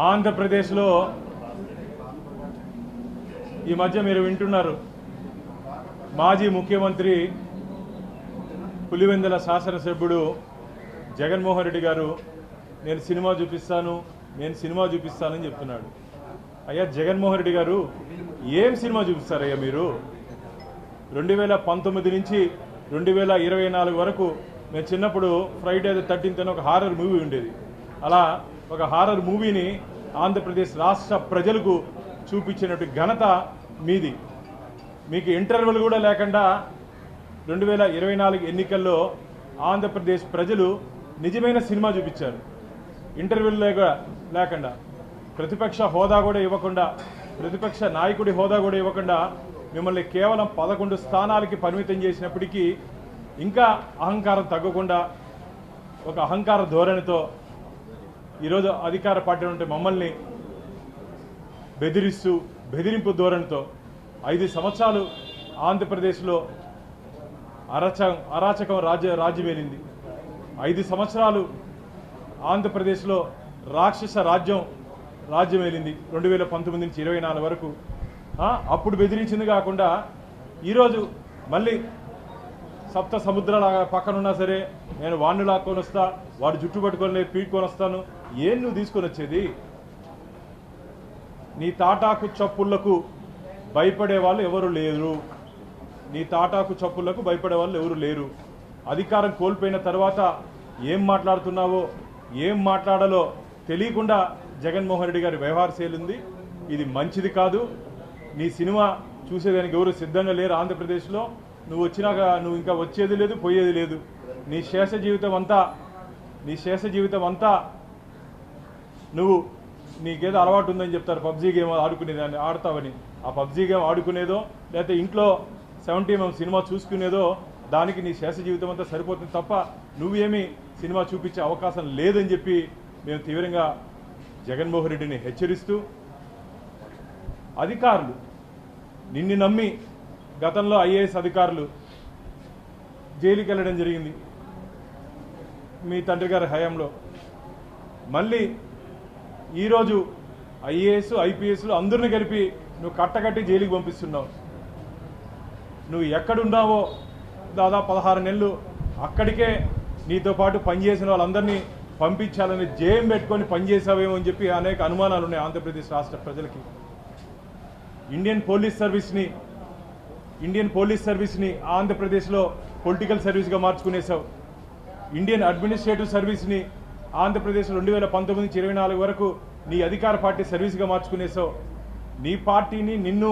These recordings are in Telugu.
ఆంధ్రప్రదేశ్లో ఈ మధ్య మీరు వింటున్నారు. మాజీ ముఖ్యమంత్రి పులివెందుల శాసనసభ్యుడు జగన్మోహన్ రెడ్డి గారు నేను సినిమా చూపిస్తాను నేను సినిమా చూపిస్తానని చెప్తున్నాడు. అయ్యా జగన్మోహన్ రెడ్డి గారు ఏం సినిమా చూపిస్తారయ్యా మీరు? రెండు వేల పంతొమ్మిది నుంచి రెండు వేల ఇరవై నాలుగు వరకు మేము చిన్నప్పుడు ఫ్రైడే థర్టీన్త్ అని ఒక హారర్ మూవీ ఉండేది. అలా ఒక హారర్ మూవీని ఆంధ్రప్రదేశ్ రాష్ట్ర ప్రజలకు చూపించినట్టు ఘనత మీది. మీకు ఇంటర్వెల్ కూడా లేకుండా రెండు వేల ఇరవై నాలుగు ఎన్నికల్లో ఆంధ్రప్రదేశ్ ప్రజలు నిజమైన సినిమా చూపించారు. ఇంటర్వ్యూలు లేక లేకుండా ప్రతిపక్ష హోదా కూడా ఇవ్వకుండా ప్రతిపక్ష నాయకుడి హోదా కూడా ఇవ్వకుండా మిమ్మల్ని కేవలం పదకొండు స్థానాలకి పరిమితం చేసినప్పటికీ ఇంకా అహంకారం తగ్గకుండా ఒక అహంకార ధోరణితో ఈరోజు అధికార పార్టీ ఉంటే మమ్మల్ని బెదిరిస్తూ బెదిరింపు ధోరణితో ఐదు సంవత్సరాలు ఆంధ్రప్రదేశ్లో అరచ అరాచకం రాజ్య రాజ్యమేలింది. ఐదు సంవత్సరాలు ఆంధ్రప్రదేశ్లో రాక్షస రాజ్యం రాజ్యమేలింది. రెండు వేల పంతొమ్మిది నుంచి ఇరవై నాలుగు వరకు. అప్పుడు బెదిరించింది కాకుండా ఈరోజు మళ్ళీ సప్త సముద్రాల పక్కన ఉన్నా సరే నేను వాణ్ణి లాక్కొని వస్తా వాడు జుట్టు పట్టుకొని పీడ్కొని వస్తాను. ఏం నువ్వు తీసుకొని వచ్చేది? నీ తాటాకు చప్పుళ్ళకు భయపడే వాళ్ళు ఎవరు లేరు. నీ తాటాకు చప్పుళ్ళకు భయపడే వాళ్ళు ఎవరు లేరు. అధికారం కోల్పోయిన తర్వాత ఏం మాట్లాడుతున్నావో ఏం మాట్లాడాలో తెలియకుండా జగన్మోహన్ రెడ్డి గారి వ్యవహార శైలి ఇది మంచిది కాదు. నీ సినిమా చూసేదానికి ఎవరు సిద్ధంగా లేరు ఆంధ్రప్రదేశ్లో. నువ్వు వచ్చినాక నువ్వు ఇంకా వచ్చేది లేదు పోయేది లేదు. నీ శేష జీవితం అంతా నీ శేష జీవితం అంతా నువ్వు నీకేదో అలవాటు ఉందని చెప్తారు. పబ్జీ గేమ్ ఆడుకునేదాన్ని ఆడతావని. ఆ పబ్జీ గేమ్ ఆడుకునేదో లేకపోతే ఇంట్లో సెవెంటీ ఎంఎం సినిమా చూసుకునేదో దానికి నీ శేష జీవితం అంతా సరిపోతుంది తప్ప నువ్వేమీ సినిమా చూపించే అవకాశం లేదని చెప్పి మేము తీవ్రంగా జగన్మోహన్ రెడ్డిని హెచ్చరిస్తూ అధికారులు నిన్ను నమ్మి గతంలో ఐఏఎస్ అధికారులు జైలుకి వెళ్ళడం జరిగింది మీ తండ్రి గారి హయాంలో. మళ్ళీ ఈరోజు ఐఏఎస్ ఐపీఎస్లు అందరిని కలిపి నువ్వు కట్టకట్టి జైలుకి పంపిస్తున్నావు. నువ్వు ఎక్కడున్నావో దాదాపు పదహారు నెలలు అక్కడికే నీతో పాటు పనిచేసిన వాళ్ళందరినీ పంపించాలని జయం పెట్టుకొని పనిచేసావేమో అని చెప్పి అనేక అనుమానాలు ఉన్నాయి ఆంధ్రప్రదేశ్ రాష్ట్ర ప్రజలకి. ఇండియన్ పోలీస్ సర్వీస్ని ఇండియన్ పోలీస్ సర్వీస్ని ఆంధ్రప్రదేశ్లో పొలిటికల్ సర్వీస్గా మార్చుకునేసావు ఇండియన్ అడ్మినిస్ట్రేటివ్ సర్వీస్ని ఆంధ్రప్రదేశ్ రెండు వేల పంతొమ్మిది నుంచి ఇరవై నాలుగు వరకు నీ అధికార పార్టీ సర్వీస్గా మార్చుకునేసావు నీ పార్టీని నిన్ను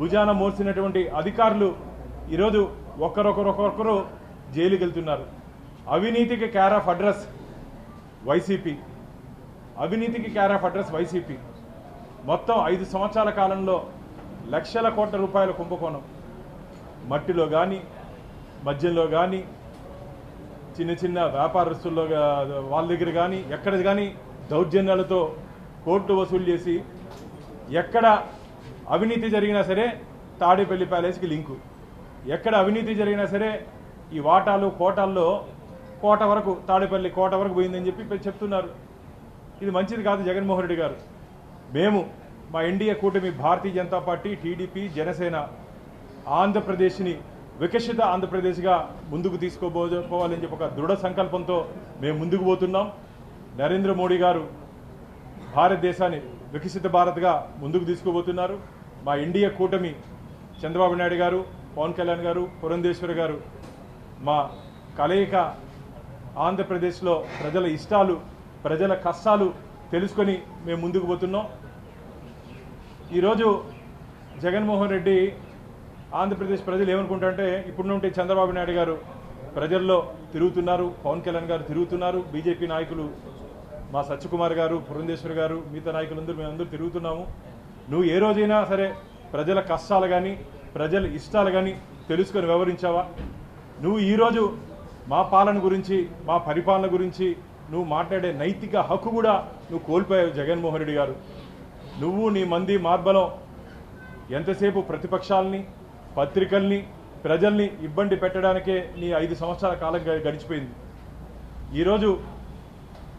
భుజాన మోసినటువంటి అధికారులు ఈరోజు ఒకరొకరొకరొకరు జైలుకి వెళ్తున్నారు అవినీతికి క్యార్ ఆఫ్ అడ్రస్ వైసీపీ. అవినీతికి క్యార్ ఆఫ్ అడ్రస్ వైసీపీ. మొత్తం ఐదు సంవత్సరాల కాలంలో లక్షల కోట్ల రూపాయల కుంభకోణం. మట్టిలో కానీ మద్యంలో కానీ చిన్న చిన్న వ్యాపారస్తుల్లో వాళ్ళ దగ్గర కానీ ఎక్కడ కానీ దౌర్జన్యాలతో కోర్టు వసూలు చేసి ఎక్కడ అవినీతి జరిగినా సరే తాడేపల్లి ప్యాలెస్కి లింకు. ఎక్కడ అవినీతి జరిగినా సరే ఈ వాటాలు కోటాల్లో కోట వరకు తాడేపల్లి కోట వరకు పోయిందని చెప్పి చెప్తున్నారు. ఇది మంచిది కాదు జగన్మోహన్ రెడ్డి గారు. మేము మా ఎన్డీఏ కూటమి భారతీయ జనతా పార్టీ టీడీపీ జనసేన ఆంధ్రప్రదేశ్ని వికసిత ఆంధ్రప్రదేశ్గా ముందుకు తీసుకోబోపోవాలని చెప్పి ఒక దృఢ సంకల్పంతో మేము ముందుకు పోతున్నాం. నరేంద్ర మోడీ గారు భారతదేశాన్ని వికసిత భారత్గా ముందుకు తీసుకుపోతున్నారు మా ఇండియా కూటమి చంద్రబాబు నాయుడు గారు పవన్ కళ్యాణ్ గారు పురంధేశ్వరి గారు మా కలయిక ఆంధ్రప్రదేశ్లో ప్రజల ఇష్టాలు ప్రజల కష్టాలు తెలుసుకొని మేము ముందుకు పోతున్నాం. ఈరోజు జగన్మోహన్ రెడ్డి ఆంధ్రప్రదేశ్ ప్రజలు ఏమనుకుంటారంటే ఇప్పుడు నుండి చంద్రబాబు నాయుడు గారు ప్రజల్లో తిరుగుతున్నారు పవన్ కళ్యాణ్ గారు తిరుగుతున్నారు బీజేపీ నాయకులు మా సత్యకుమార్ గారు పురంధేశ్వర్ గారు మిగతా నాయకులందరూ మేమందరూ తిరుగుతున్నాము. నువ్వు ఏ రోజైనా సరే ప్రజల కష్టాలు కానీ ప్రజల ఇష్టాలు కానీ తెలుసుకొని వివరించావా నువ్వు ఈరోజు మా పాలన గురించి మా పరిపాలన గురించి నువ్వు మాట్లాడే నైతిక హక్కు కూడా నువ్వు కోల్పోయావు జగన్మోహన్ రెడ్డి గారు. నువ్వు నీ మంది మార్బలం ఎంతసేపు ప్రతిపక్షాలని పత్రికల్ని ప్రజల్ని ఇబ్బంది పెట్టడానికే నీ ఐదు సంవత్సరాల కాలం గ- గడిచిపోయింది. ఈరోజు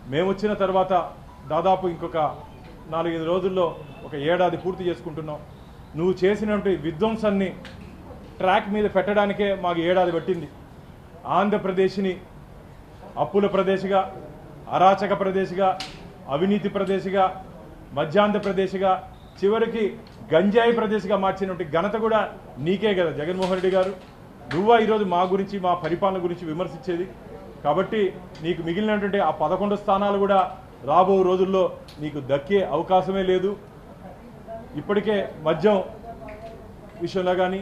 మేము వచ్చిన తర్వాత దాదాపు ఇంకొక నాలుగైదు రోజుల్లో ఒక ఏడాది పూర్తి చేసుకుంటున్నాం. నువ్వు చేసినటువంటి విధ్వంసాన్ని ట్రాక్ మీద పెట్టడానికే మాకు ఏడాది పట్టింది. ఆంధ్రప్రదేశ్ని అప్పుల ప్రదేశ్గా అరాచక ప్రదేశ్గా అవినీతి ప్రదేశ్గా మధ్యాంధ్రప్రదేశ్గా చివరికి గంజాయి ప్రదేశ్గా మార్చినటువంటి ఘనత కూడా నీకే కదా జగన్మోహన్ రెడ్డి గారు. నువ్వా ఈరోజు మా గురించి మా పరిపాలన గురించి విమర్శించేది. కాబట్టి నీకు మిగిలినటువంటి ఆ పదకొండు స్థానాలు కూడా రాబో రోజుల్లో నీకు దక్కే అవకాశమే లేదు. ఇప్పటికే మద్యం విషయంలో కానీ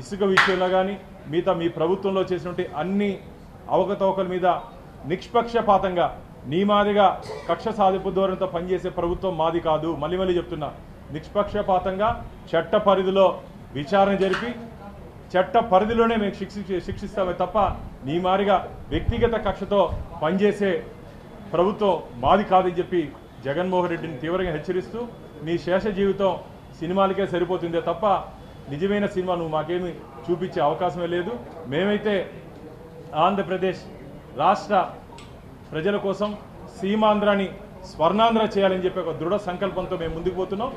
ఇసుక విషయంలో కానీ మిగతా మీ ప్రభుత్వంలో చేసినటువంటి అన్ని అవకతవకల మీద నిష్పక్షపాతంగా నీ మాదిగా కక్ష సాధింపు ధోరణితో పనిచేసే ప్రభుత్వం మాది కాదు. మళ్ళీ మళ్ళీ చెప్తున్నా నిష్పక్షపాతంగా చట్ట పరిధిలో విచారణ జరిపి చట్ట పరిధిలోనే మేము శిక్షి శిక్షిస్తామే తప్ప నీ మారిగా వ్యక్తిగత కక్షతో పనిచేసే ప్రభుత్వం మాది కాదని చెప్పి జగన్మోహన్ రెడ్డిని తీవ్రంగా హెచ్చరిస్తూ నీ శేష జీవితం సినిమాలకే సరిపోతుందే తప్ప నిజమైన సినిమా నువ్వు మాకేమి చూపించే అవకాశమే లేదు. మేమైతే ఆంధ్రప్రదేశ్ రాష్ట్ర ప్రజల కోసం సీమాంధ్రాని స్వర్ణాంధ్ర చేయాలని చెప్పి ఒక దృఢ సంకల్పంతో మేము ముందుకు పోతున్నాం.